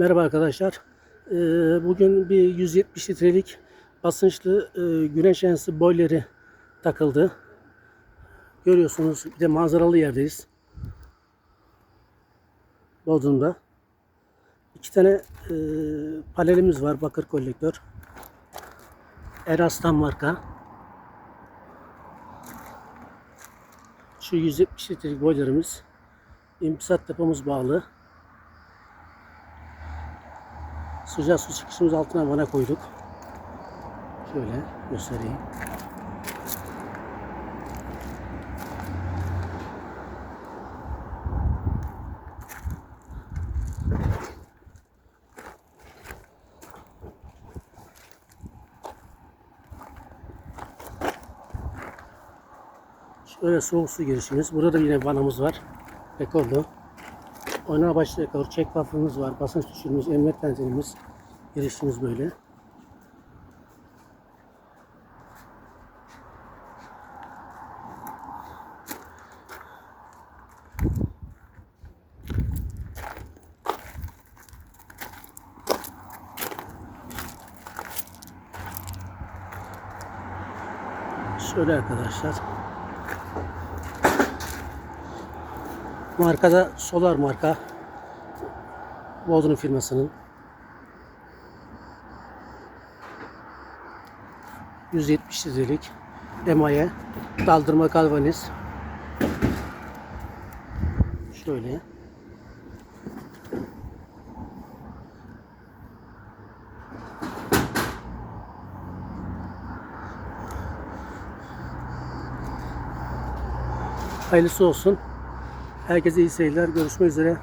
Merhaba arkadaşlar. Ee, Bugün bir 170 litrelik basınçlı e, güneş yansı boileri takıldı. Görüyorsunuz bir de manzaralı yerdeyiz. Bodrum'da. İki tane e, panelimiz var bakır kolektör. Erastan marka. Şu 170 litrelik boilerimiz. İmpisat depomuz bağlı. Sıcak su çıkışımız altına bana koyduk. Şöyle göstereyim. Şöyle soğuk su girişimiz. Burada da yine vanamız var. Rekorlu. Oynar başlı rekor. Çek buff'ımız var. Basınç düşürümüz, emniyet benzinimiz. Girişimiz böyle. Şöyle arkadaşlar. Markada Solar marka. Bodrum firmasının. 170 litrelik emaye daldırma galvaniz. Şöyle. Hayırlısı olsun. Herkese iyi seyirler. Görüşmek üzere.